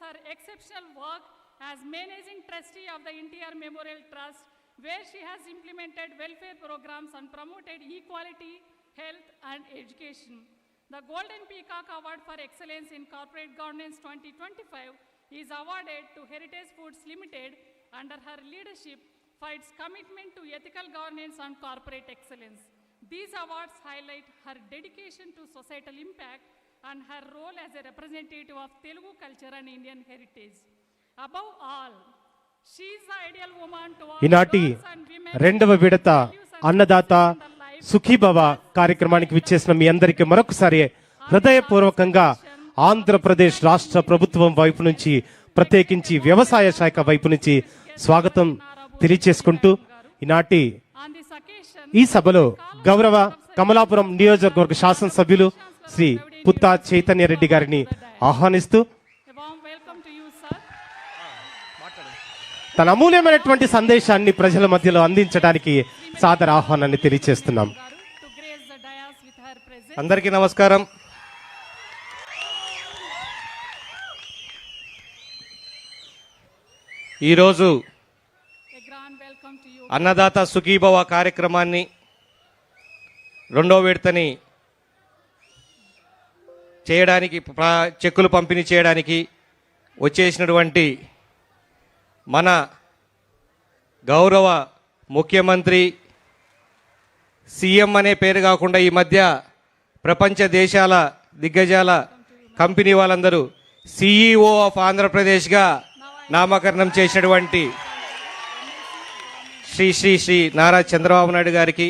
her exceptional work as managing trustee of the NTR Memorial Trust, where she has implemented welfare programs and promoted equality, health, and education. The Golden Peacock Award for Excellence in Corporate Governance 2025 is awarded to Heritage Foods Limited under her leadership for its commitment to ethical governance and corporate excellence. These awards highlight her dedication to societal impact and her role as a representative of Telugu culture and Indian heritage. Above all, she is the ideal woman to all ఈనాటి రెండవ విడత అన్నదాత. సుఖీభవ కార్యక్రమానికి విచ్చేసిన మీ అందరికీ మరొకసారి హృదయపూర్వకంగా ఆంధ్రప్రదేశ్ రాష్ట్ర ప్రభుత్వం వైపు నుంచి ప్రత్యేకించి వ్యవసాయ శాఖ వైపు నుంచి స్వాగతం తెలియచేసుకుంటూ ఈనాటి ఈ సభలో గౌరవ కమలాపురం నియోజకవర్గ శాసనసభ్యులు శ్రీ పుత్తా చైతన్య రెడ్డి గారిని ఆహ్వానిస్తూ తన అమూల్యమైనటువంటి సందేశాన్ని ప్రజల మధ్యలో అందించడానికి సాదర ఆహ్వానాన్ని తెలియచేస్తున్నాం. అందరికీ నమస్కారం. ఈరోజు అన్నదాత సుఖీభవ కార్యక్రమాన్ని రెండో విడతని చేయడానికి చెక్కులు పంపిణీ చేయడానికి వచ్చేసినటువంటి మన గౌరవ ముఖ్యమంత్రి సీఎం అనే పేరు కాకుండా ఈ మధ్య ప్రపంచ దేశాల దిగ్గజాల కంపెనీ వాళ్ళందరూ సిఈఓ ఆఫ్ ఆంధ్రప్రదేశ్గా నామకరణం చేసినటువంటి శ్రీ శ్రీ శ్రీ నారా చంద్రబాబు నాయుడు గారికి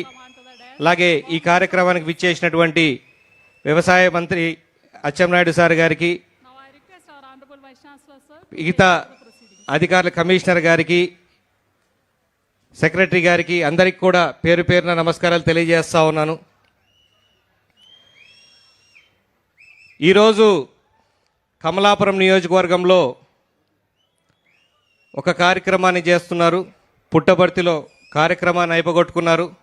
అలాగే ఈ కార్యక్రమానికి విచ్చేసినటువంటి వ్యవసాయ మంత్రి అచ్చెన్నాయుడు సార్ గారికి. మిగతా అధికారుల కమిషనర్ గారికి సెక్రటరీ గారికి అందరికి కూడా పేరు పేరున నమస్కారాలు తెలియజేస్తా ఉన్నాను. ఈరోజు కమలాపురం నియోజకవర్గంలో ఒక కార్యక్రమాన్ని చేస్తున్నారు. పుట్టబర్తిలో కార్యక్రమాన్ని అయిపోగొట్టుకున్నారు.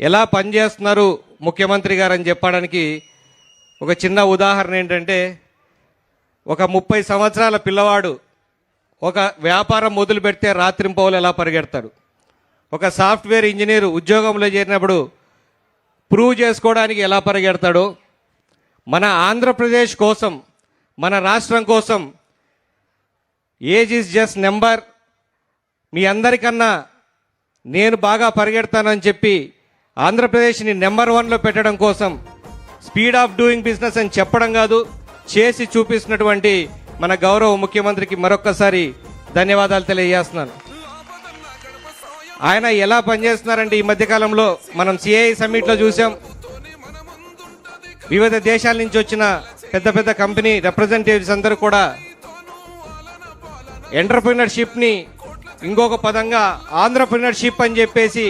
ఎలా పనిచేస్తున్నారు ముఖ్యమంత్రి గారు అని చెప్పడానికి ఒక చిన్న ఉదాహరణ ఏంటంటే ఒక ముప్పై సంవత్సరాల పిల్లవాడు ఒక వ్యాపారం మొదలు పెడితే రాత్రింపవులు ఎలా పరిగెడతాడు? ఒక సాఫ్ట్వేర్ ఇంజనీర్ ఉద్యోగంలో చేరినప్పుడు ప్రూవ్ చేసుకోవడానికి ఎలా పరిగెడతాడో? మన ఆంధ్రప్రదేశ్ కోసం మన రాష్ట్రం కోసం ఏజ్ ఈజ్ జస్ట్ నెంబర్ మీ అందరికన్నా నేను బాగా పరిగెడతానని చెప్పి ఆంధ్రప్రదేశ్ని నెంబర్ వన్లో పెట్టడం కోసం స్పీడ్ ఆఫ్ డూయింగ్ బిజినెస్ అని చెప్పడం కాదు చేసి చూపిస్తున్నటువంటి మన గౌరవ ముఖ్యమంత్రికి మరొక్కసారి ధన్యవాదాలు తెలియజేస్తున్నాను. ఆయన ఎలా పనిచేస్తున్నారంటే ఈ మధ్యకాలంలో మనం సిఐ సమ్మిట్లో చూసాం. వివిధ దేశాల నుంచి వచ్చిన పెద్ద పెద్ద కంపెనీ రిప్రజెంటేటివ్స్ అందరూ కూడా ఎంటర్ప్రినర్షిప్ని ఇంకొక పదంగా ఆంధ్రప్రినర్షిప్ అని చెప్పేసి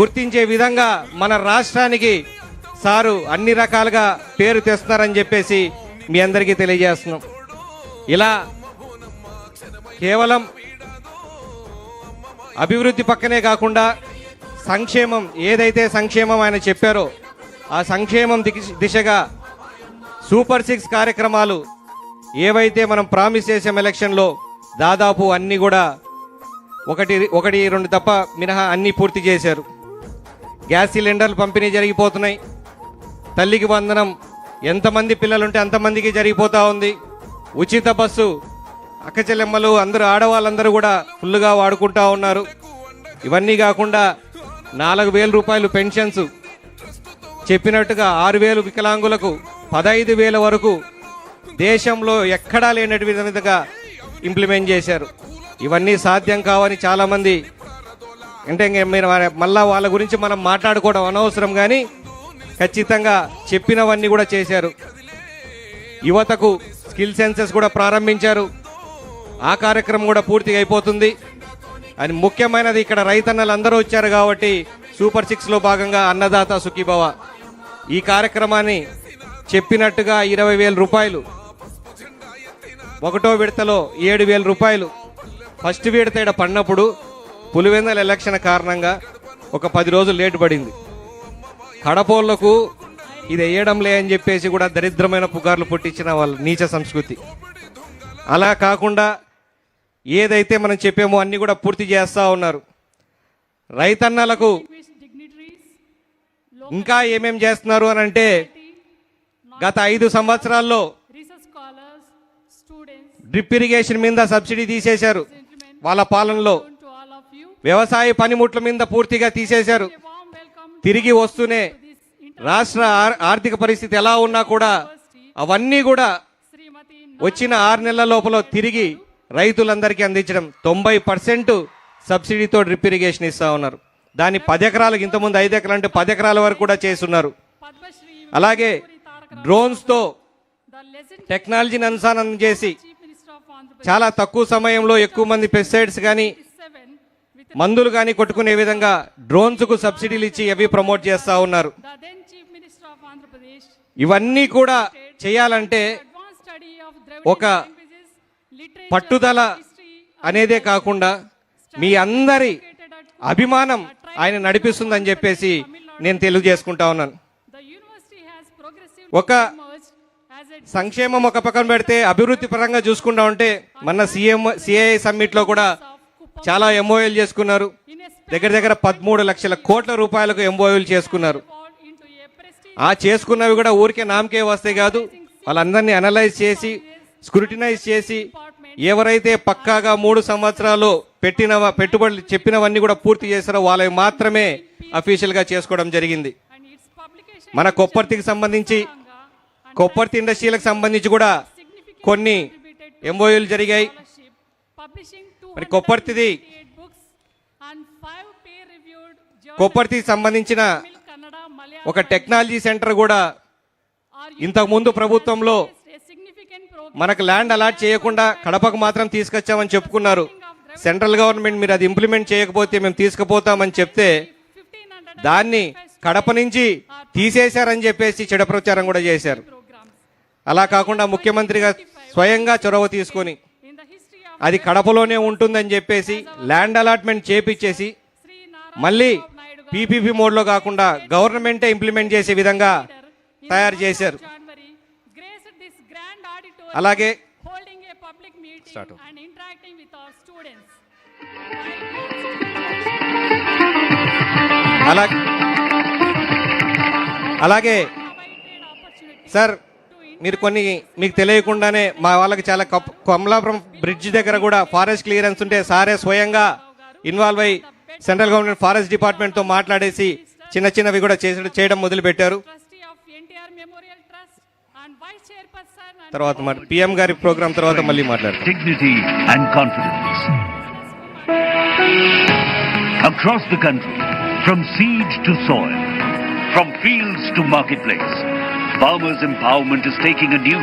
గుర్తించే విధంగా మన రాష్ట్రానికి సారు అన్ని రకాలుగా పేరు తెస్తున్నారని చెప్పేసి మీ అందరికీ తెలియజేస్తున్నాం. ఇలా కేవలం అభివృద్ధి పక్కనే కాకుండా సంక్షేమం ఏదైతే సంక్షేమం ఆయన చెప్పారో ఆ సంక్షేమం దిశగా సూపర్ సిక్స్ కార్యక్రమాలు ఏవైతే మనం ప్రామిస్ చేసాం ఎలక్షన్లో దాదాపు అన్నీ కూడా ఒకటి ఒకటి రెండు తప్ప మినహా అన్నీ పూర్తి చేశారు. గ్యాస్ సిలిండర్లు పంపిణీ జరిగిపోతున్నాయి. తల్లికి వందనం. ఎంతమంది పిల్లలుంటే అంతమందికి జరిగిపోతూ ఉంది. ఉచిత బస్సు అక్క చెల్లెమ్మలు అందరూ ఆడవాళ్ళందరూ కూడా ఫుల్గా వాడుకుంటా ఉన్నారు. ఇవన్నీ కాకుండా నాలుగు వేల రూపాయలు పెన్షన్స్. చెప్పినట్టుగా ఆరు వేలు వికలాంగులకు పదహైదు వేల వరకు దేశంలో ఎక్కడా లేనటి విధంగా ఇంప్లిమెంట్ చేశారు. ఇవన్నీ సాధ్యం కావని చాలామంది అంటే ఇంక మీరు మళ్ళా వాళ్ళ గురించి మనం మాట్లాడుకోవడం అనవసరం కానీ ఖచ్చితంగా చెప్పినవన్నీ కూడా చేశారు. యువతకు స్కిల్ సెన్సెస్ కూడా ప్రారంభించారు. ఆ కార్యక్రమం కూడా పూర్తిగా అయిపోతుంది. అని ముఖ్యమైనది ఇక్కడ రైతన్నలు అందరూ వచ్చారు కాబట్టి సూపర్ సిక్స్లో భాగంగా అన్నదాత సుఖీభవ. ఈ కార్యక్రమాన్ని చెప్పినట్టుగా ఇరవై వేల రూపాయలు ఒకటో విడతలో ఏడు వేల రూపాయలు ఫస్ట్ విడత ఈడ పడినప్పుడు పులివెందల ఎలక్షన్ కారణంగా ఒక పది రోజులు లేటు పడింది. కడపోళ్ళకు ఇది వేయడంలే అని చెప్పేసి కూడా దరిద్రమైన పుకార్లు పుట్టించిన వాళ్ళ నీచ సంస్కృతి. అలా కాకుండా ఏదైతే మనం చెప్పామో అన్నీ కూడా పూర్తి చేస్తూ ఉన్నారు. రైతన్నలకు ఇంకా ఏమేం చేస్తున్నారు అని అంటే గత ఐదు సంవత్సరాల్లో డ్రిప్ ఇరిగేషన్ మీద సబ్సిడీ తీసేశారు. వాళ్ళ పాలనలో వ్యవసాయ పనిముట్ల మీద పూర్తిగా తీసేశారు a warm welcome to తిరిగి వస్తూనే రాష్ట్ర ఆర్- ఆర్థిక పరిస్థితి ఎలా ఉన్నా కూడా అవన్నీ కూడా వచ్చిన ఆరు నెలల లోపల తిరిగి రైతులందరికీ అందించడం తొంభై పర్సెంట్ సబ్సిడీతో డ్రిప్ ఇరిగేషన్ ఇస్తా ఉన్నారు. దాన్ని పది ఎకరాలకు ఇంతకుముందు ఐదు ఎకరాలు అంటే పది ఎకరాల వరకు కూడా చేస్తున్నారు. అలాగే డ్రోన్స్తో టెక్నాలజీని అనుసంధానం చేసి చాలా తక్కువ సమయంలో ఎక్కువ మంది పెస్టిసైడ్స్ కానీ మందులు కానీ కొట్టుకునే విధంగా డ్రోన్స్కు సబ్సిడీలు ఇచ్చి అవి ప్రమోట్ చేస్తా ఉన్నారు. ఇవన్నీ కూడా చేయాలంటే ఒక పట్టుదల అనేదే కాకుండా మీ అందరి అభిమానం ఆయన నడిపిస్తుందని చెప్పేసి నేను తెలియజేసుకుంటా ఉన్నాను. ఒక సంక్షేమం ఒక పక్కన పెడితే అభివృద్ధి పరంగా చూసుకుంటా ఉంటే మన సీఎం సిఐ సమ్మిట్లో కూడా చాలా ఎంఓఎల్ చేసుకున్నారు. దగ్గర దగ్గర పదమూడు లక్షల కోట్ల రూపాయలకు ఎంఓఎల్ చేసుకున్నారు. ఆ చేసుకున్నవి కూడా ఊరికే నామకే వస్తాయి కాదు. వాళ్ళందరినీ అనలైజ్ చేసి స్క్రూటినైజ్ చేసి ఎవరైతే పక్కాగా మూడు సంవత్సరాలు పెట్టిన పెట్టుబడులు చెప్పినవన్నీ కూడా పూర్తి చేశారో వాళ్ళవి మాత్రమే అఫీషియల్గా చేసుకోవడం జరిగింది. మన కొప్పర్తికి సంబంధించి కొప్పర్తి ఇండస్ట్రీలకు సంబంధించి కూడా కొన్ని ఎంఓయూలు జరిగాయి. మరి కొప్పర్తిది. 288 books and 5 peer reviewed journals కొప్పర్తికి సంబంధించిన ఒక టెక్నాలజీ సెంటర్ కూడా ఇంతకుముందు ఇంతకు ముందు ప్రభుత్వంలో మనకు ల్యాండ్ అలాట్ చేయకుండా కడపకు మాత్రం తీసుకొచ్చామని చెప్పుకున్నారు. సెంట్రల్ గవర్నమెంట్ మీరు అది ఇంప్లిమెంట్ చేయకపోతే మేము తీసుకుపోతామని చెప్తే దాన్ని కడప నుంచి తీసేశారని చెప్పేసి చెడ ప్రచారం కూడా చేశారు. అలా కాకుండా ముఖ్యమంత్రిగా స్వయంగా చొరవ తీసుకొని in the history of అది కడపలోనే ఉంటుందని చెప్పేసి ల్యాండ్ అలాట్మెంట్ చేపిచ్చేసి మళ్ళీ పీపీపీ మోడ్లో కాకుండా గవర్నమెంటే ఇంప్లిమెంట్ చేసే విధంగా తయారు చేశారు. అలాగే అలాగే సార్ మీరు కొన్ని మీకు తెలియకుండానే మా వాళ్ళకి చాలా కప్- కమలాపురం బ్రిడ్జ్ దగ్గర కూడా ఫారెస్ట్ క్లియరెన్స్ ఉంటే సారే స్వయంగా ఇన్వాల్వ్ అయ్యి సెంట్రల్ గవర్నమెంట్ ఫారెస్ట్ డిపార్ట్మెంట్తో మాట్లాడేసి చిన్న చిన్నవి కూడా చేసడం చేయడం మొదలుపెట్టారు తర్వాత పిఎం గారి ప్రోగ్రాం తర్వాత మళ్ళీ మాట్లాడతాం. Across the country, from seed to soil, from fields to marketplace, farmers' empowerment is taking a new